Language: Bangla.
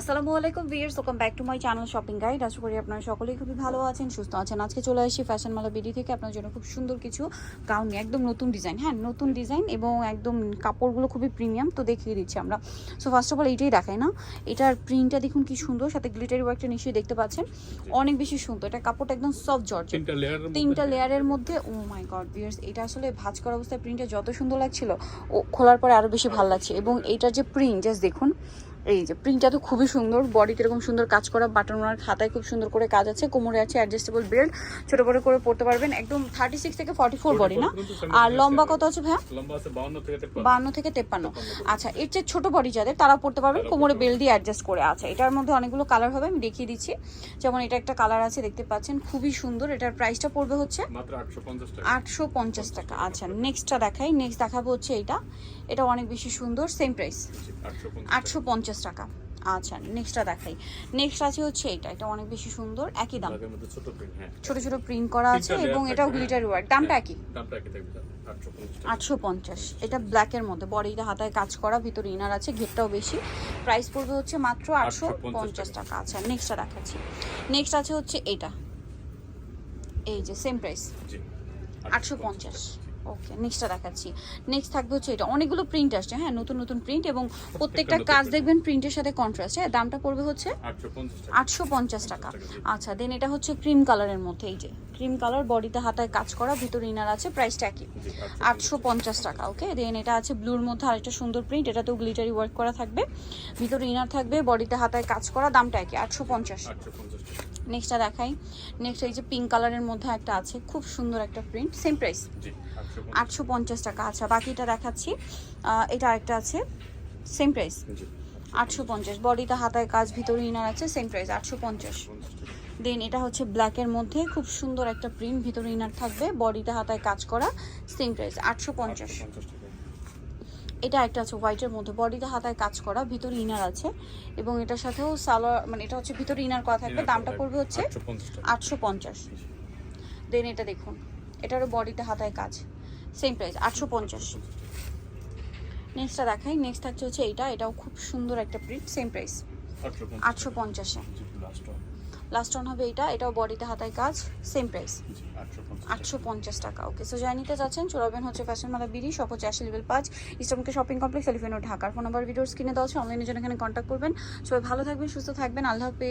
আসসালামু আলাইকুম viewers welcome back to my channel shopping guide আশা করি আপনারা সকলেই খুবই ভালো আছেন সুস্থ আছেন। আজকে চলে আসি ফ্যাশন মালা বিডি থেকে। আপনার জন্য খুব সুন্দর কিছু গাউন একদম নতুন ডিজাইন হ্যাঁ নতুন ডিজাইন এবং একদম কাপড়গুলো খুবই প্রিমিয়াম তো দেখিয়ে দিচ্ছি আমরা। সো ফার্স্ট অফ অল এইটাই দেখাই না। এটার প্রিন্টটা দেখুন কি সুন্দর সাথে গ্লিটারি ওয়ার্কটা নিশ্চয়ই দেখতে পাচ্ছেন। অনেক বেশি সুন্দর। এটা কাপড়টা একদম সফট জর্জ তিনটা লেয়ারের মধ্যে। ও মাই গড বিয়ার্স এটা আসলে ভাঁজ করা অবস্থায় প্রিন্টটা যত সুন্দর লাগছিল ও খোলার পরে আরও বেশি ভালো লাগছে। এবং এইটার যে প্রিন্ট জাস্ট দেখুন এই যে প্রিন্টটা তো খুবই সুন্দর বডিতে এরকম সুন্দর কাজ করা বাটন ওনার খাতায় খুব সুন্দর করে কাজ আছে কোমরে আছে অ্যাডজাস্টেবল বেল্ট ছোট বড় করে পড়তে পারবেন একদম থার্টি সিক্স থেকে ফর্টি ফোর বডি না আর লম্বা কত আছে ভাইয়া? লম্বা আছে 52 থেকে 53 বান্ন থেকে তেপ্পান্ন। আচ্ছা এর চেয়ে ছোট বডি যাদের তারা পড়তে পারবেন কোমরে বেল্ট দিয়ে অ্যাডজাস্ট করে আছে। এটার মধ্যে অনেকগুলো কালার হবে আমি দেখিয়ে দিচ্ছি। যেমন এটা একটা কালার আছে দেখতে পাচ্ছেন খুবই সুন্দর। এটার প্রাইসটা পড়বে হচ্ছে মাত্র 850 টাকা। আটশো পঞ্চাশ টাকা। আচ্ছা নেক্সটটা দেখাই। নেক্সট দেখাবো হচ্ছে এটা। এটা অনেক বেশি সুন্দর সেম প্রাইস 850 আটশো পঞ্চাশ টাকা। আচ্ছা নেক্সটটা দেখাই। নেক্সট আছে হচ্ছে এটা। এটা অনেক বেশি সুন্দর একই দাম। টাকার মধ্যে ছোট প্রিন্ট হ্যাঁ। ছোট ছোট প্রিন্ট করা আছে এবং এটাও গ্লিটার হ্যাঁ। ওয়ার্ক দামটা হ্যাঁ, একই? দামটা একই থাকবে 850 টাকা। আটশো পঞ্চাশ। এটা ব্ল্যাকের মধ্যে। বডিতে হাতায় কাজ করা ভিতরে ইনার আছে ঘেরটাও বেশি। প্রাইস পড়বে হচ্ছে মাত্র আটশো পঞ্চাশ টাকা। আচ্ছা নেক্সটটা দেখাচ্ছি। নেক্সট আছে হচ্ছে এটা। এই যে সেম প্রাইস আটশো পঞ্চাশ। ওকে নেক্সটটা দেখাচ্ছি। নেক্সট থাকবে হচ্ছে এটা। অনেকগুলো প্রিন্ট আসছে হ্যাঁ নতুন নতুন প্রিন্ট এবং প্রত্যেকটা কাজ দেখবেন প্রিন্টের সাথে কন্ট্রাস্ট হ্যাঁ দামটা পড়বে হচ্ছে 850 টাকা। আটশো পঞ্চাশ টাকা। আচ্ছা দেন এটা হচ্ছে ক্রিম কালারের মধ্যে। এই যে ক্রিম কালার বডিতে হাতায় কাজ করা ভিতরে ইনার আছে প্রাইসটা একই। আটশো পঞ্চাশ টাকা। ওকে দেন এটা আছে ব্লুর মধ্যে আরেকটা সুন্দর প্রিন্ট এটাতেও গ্লিটারি ওয়ার্ক করা থাকবে। ভিতরে ইনার থাকবে বডিতে হাতায় কাজ করা দামটা একই আটশো পঞ্চাশ। 850 টাকা। নেক্সটটা দেখাই। নেক্সট এই যে পিঙ্ক কালারের মধ্যে একটা আছে খুব সুন্দর একটা প্রিন্ট সেম প্রাইস জি 850 আটশো পঞ্চাশ টাকা আচ্ছা বাকিটা দেখাচ্ছি। এটা আরেকটা আছে সেম প্রাইস জি আটশো পঞ্চাশ। বডিতে হাতায় কাজ ভিতরে ইনার আছে সেম প্রাইস আটশো পঞ্চাশ। দেন এটা হচ্ছে ব্ল্যাকের মধ্যে খুব সুন্দর একটা প্রিন্ট ভিতরে ইনার থাকবে বডিটা হাতায় কাজ করা সেম প্রাইস আটশো পঞ্চাশ। 850 টাকা। এটা একটা আছে হোয়াইটের মধ্যে। বডিতে হাতায় কাজ করা ভিতরে ইনার আছে। এবং এটার সাথেও সালোয়ার মানে এটা হচ্ছে ভিতরে ইনার করা থাকবে। দামটা পড়বে হচ্ছে আটশো পঞ্চাশ দেন এটা দেখুন এটারও বডিতে হাতায় কাজ। সেম প্রাইস আটশো পঞ্চাশ। নেক্সটটা দেখাই। নেক্সট থাকছে হচ্ছে এইটা এটাও খুব সুন্দর একটা প্রিন্ট সেম প্রাইস আটশো পঞ্চাশে লাস্ট ওয়ান অন হবে এটা এটাও বডিতে হাতায় কাজ সেম প্রাইস 850 আটশো পঞ্চাশ টাকা ওকে সো যাই নিতে চাচ্ছেন চলবেন হচ্ছে ফ্যাশন মালা বিডি সব হচ্ছে লেভেল পাঁচ ইস্টমকে শপিং কমপ্লেক্স এলিফেন্ট ঢাকার ফোন নাম্বার ভিডিওস কিনে দেওয়া আছে অনলাইনের জন্য এখানে কন্ট্যাক্ট করবেন। সবাই ভালো থাকবেন সুস্থ থাকবেন আল্লাহ হাফেজ।